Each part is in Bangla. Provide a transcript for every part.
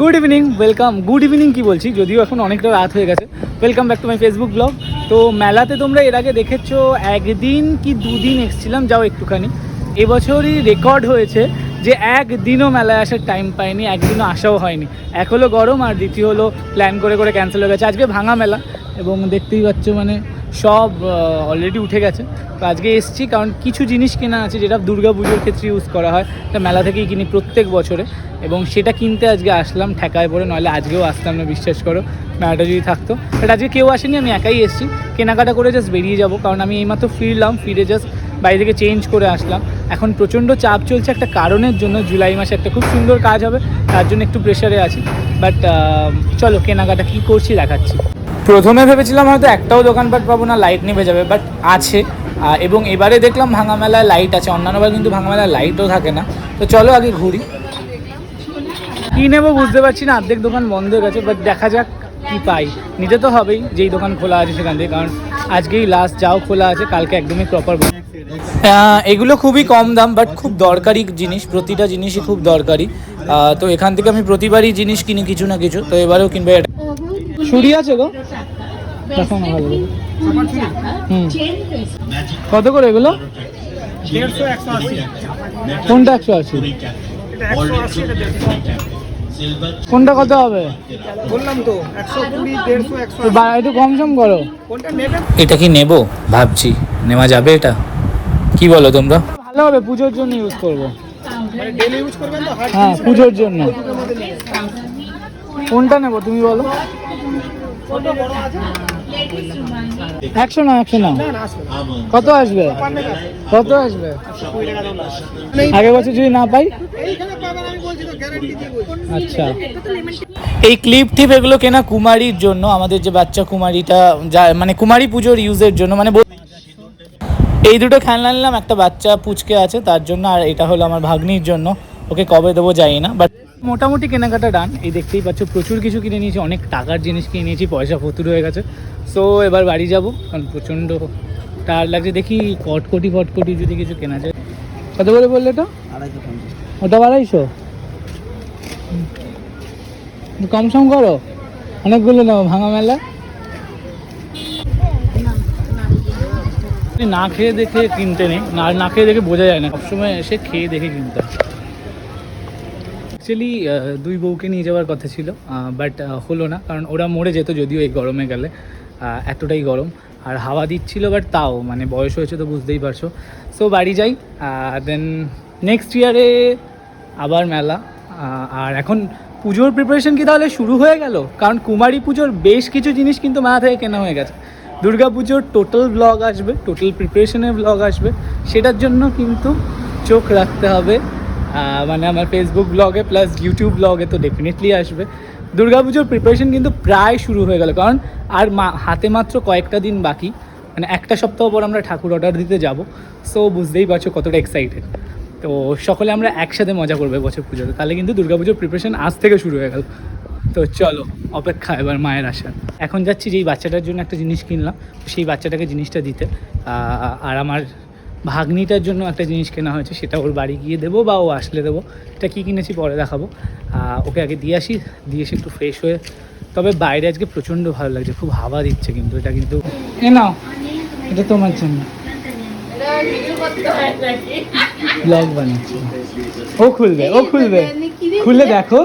Good evening welcome good evening কি বলছি? যদিও এখন অনেকটা রাত হয়ে গেছে। Welcome back to my Facebook blog তো মেলাতে তোমরা এর আগে দেখেছ, একদিন কি দুদিন এসেছিলাম, যাও একটুখানি। এবছরই রেকর্ড হয়েছে যে একদিনও মেলায় আসার টাইম পাইনি, একদিনও আসাও হয়নি। এক হলো গরম আর দ্বিতীয় হলো প্ল্যান করে করে ক্যান্সেল হয়ে গেছে। আজকে ভাঙা মেলা এবং দেখতেই পাচ্ছ মানে সব অলরেডি উঠে গেছে। তো আজকে এসছি, কারণ কিছু জিনিস কেনা আছে যেটা দুর্গা পুজোর ক্ষেত্রে ইউজ করা হয়। এটা মেলা থেকেই কিনি প্রত্যেক বছরে। এবং সেটা কিনতে আজকে আসলাম ঠেকায় পড়ে, নইলে আজকেও আসতাম না, বিশ্বাস করো। মেলাটা যদি থাকতো। বাট আজকে কেউ আসেনি, আমি একাই এসেছি। কেনাকাটা করে জাস্ট বেরিয়ে যাব, কারণ আমি এইমাত্র ফিরলাম, ফিরে জাস্ট বাড়ি থেকে চেঞ্জ করে আসলাম। এখন প্রচণ্ড চাপ চলছে একটা কারণের জন্য, জুলাই মাসে একটা খুব সুন্দর কাজ হবে, তার জন্য একটু প্রেশারে আছি। বাট চলো কেনাকাটা কী করছি দেখাচ্ছি। প্রথমে ভেবেছিলাম হয়তো একটাও দোকানপাট পাবো না লাইট নেমে যাবে বাট আছে। এবং এবারে দেখলাম ভাঙা মেলায় লাইট আছে। অন্যান্যবার কিন্তু ভাঙা মেলায় লাইটও থাকে না। তো চলো আগে ঘুরি। কী নেব বুঝতে পারছি না, অর্ধেক দোকান বন্ধ হয়ে গেছে বাট দেখা যাক কি পাই। নিতে তো হবেই যেই দোকান খোলা আছে সেখান থেকে, কারণ আজকেই লাস্ট যাও খোলা আছে, কালকে একদমই প্রপার এগুলো খুবই কম দাম বাট খুব দরকারি জিনিস, প্রতিটা জিনিসই খুব দরকারি। তো এখান থেকে আমি প্রতিবারই জিনিস কিনি কিছু না কিছু, তো এবারেও কিনবে। ছুরি আছে গো। দেখো ভালো হুম। কত করে এগুলো? কোনটা একশো আশি? কোনটা কত হবে? বললাম তো একটু কম সম করো। এটা কি নেব? ভাবছি। নেওয়া যাবে এটা? কি বলো তোমরা? ভালো হবে পুজোর জন্য ইউজ করব। মানে ডেলি ইউজ করবেন তো হার্ড হ্যাঁ পুজোর জন্য? কোনটা নেব তুমি বলো? ছোট বড় আছে? একশো না একশো না? কত আসবে? কত আসবে? আগের বছর যদি না পাই? আচ্ছা। এই ক্লিপ টিপ এগুলো কেনা কুমারীর জন্য, আমাদের যে বাচ্চা কুমারীটা যা মানে কুমারী পুজোর ইউজের জন্য মানে এই দুটো খেলনা নিলাম, একটা বাচ্চা পুচকে আছে, তার জন্য, আর এটা হলো আমার ভাগ্নির জন্য। ওকে কবে দেবো জানি না বাট মোটামুটি কেনাকাটা ডান এই দেখতেই পাচ্ছ, প্রচুর কিছু কিনে নিয়েছি, অনেক টাকার জিনিস কিনে নিয়েছি, পয়সা প্রচুর হয়ে গেছে। সো এবার বাড়ি যাব কারণ প্রচণ্ড টায়ার লাগছে। দেখি কটকটি ফটকটি যদি কিছু কেনা যায়। কত করে বললে এটা ওটা আড়াইশো কম সম করো। অনেকগুলো নেব ভাঙা মেলা। না খেয়ে দেখে কিনতে নেই। না না খেয়ে দেখে বোঝা যায় না। সবসময় এসে খেয়ে দেখে কিনতে হয়। অ্যাকচুয়ালি দুই বউকে নিয়ে যাওয়ার কথা ছিল বাট হলো না কারণ ওরা মরে যেত যদিও এই গরমে গেলে। এতটাই গরম। আর হাওয়া দিচ্ছিল বাট তাও মানে বয়স হয়েছে তো বুঝতেই পারছ। সো বাড়ি যাই দেন নেক্সট ইয়ারে আবার মেলা। আর এখন পুজোর প্রিপারেশন কি তাহলে শুরু হয়ে গেল? কারণ কুমারী পুজোর বেশ কিছু জিনিস কিন্তু মেলা থেকে কেনা হয়ে গেছে। দুর্গা পুজোর টোটাল ব্লগ আসবে টোটাল প্রিপারেশনের ব্লগ আসবে। সেটার জন্য কিন্তু চোখ রাখতে হবে। মানে আমার ফেসবুক ব্লগে প্লাস ইউটিউব ব্লগে তো ডেফিনেটলি আসবে। দুর্গাপুজোর প্রিপারেশন কিন্তু প্রায় শুরু হয়ে গেল। কারণ আর মা- হাতে মাত্র কয়েকটা দিন বাকি। মানে একটা সপ্তাহ পর আমরা ঠাকুর অর্ডার দিতে যাব। সো বুঝতেই পারছ কতটা এক্সাইটেড তো সকলে আমরা একসাথে মজা করব বছর পুজোতে। তাহলে কিন্তু দুর্গাপুজোর প্রিপারেশন আজ থেকে শুরু হয়ে গেল। তো চলো, অপেক্ষা এবার মায়ের আসার এখন যাচ্ছি যেই বাচ্চাটার জন্য একটা জিনিস কিনলাম, সেই বাচ্চাটাকে জিনিসটা দিতে। আর আমার ভাগ্নিটার জন্য একটা জিনিস কেনা হয়েছে, সেটা ওর বাড়ি গিয়ে দেবো বা ও আসলে দেবো। এটা কী কিনেছি পরে দেখাবো। ওকে আগে দিয়ে আসি, দিয়ে এসে একটু ফ্রেশ হয়ে, তবে বাইরে আজকে প্রচণ্ড ভালো লাগছে, খুব হাওয়া দিচ্ছে কিন্তু, এটা কিন্তু এ নাও, এটা তোমার জন্য। ব্লগ বানাচ্ছি ও খুলবে ও খুলবে। খুলে দেখো।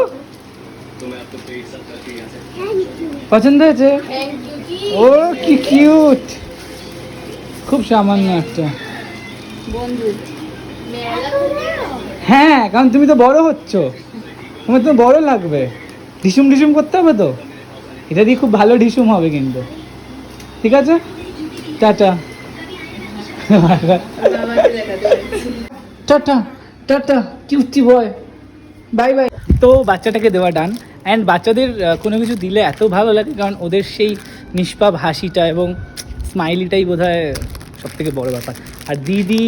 পছন্দ হয়েছে? ও কি কিউট খুব সামান্য একটা। হ্যাঁ কারণ তুমি তো বড় হচ্ছ। তোমার তো বড় লাগবে। ঢিসুম ঢিসুম করতে হবে তো? এটা দিয়ে খুব ভালো ঢিসুম হবে কিন্তু। ঠিক আছে? Tata. Tata tata, cutie boy. Bye bye. তো বাচ্চাটাকে দেওয়া ডান। অ্যান্ড বাচ্চাদের কোনো কিছু দিলে এত ভালো লাগে, কারণ ওদের সেই নিষ্পাপ হাসিটা এবং স্মাইলিটাই বোধ হয় সব থেকে বড়ো ব্যাপার। আর দিদি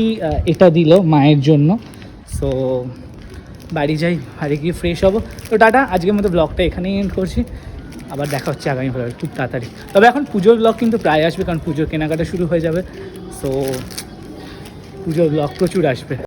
এটা দিল মায়ের জন্য। সো বাড়ি যাই, বাড়ি গিয়ে ফ্রেশ হব। তো টাটা, আজকের মতো ব্লগটা এখানেই এন্ড করছি। আবার দেখা হচ্ছে আগামী ভালো খুব তাড়াতাড়ি। তবে এখন পুজোর ব্লগ কিন্তু প্রায় আসবে, কারণ পুজোর কেনাকাটা শুরু হয়ে যাবে। সো পুজোর ব্লগ প্রচুর আসবে।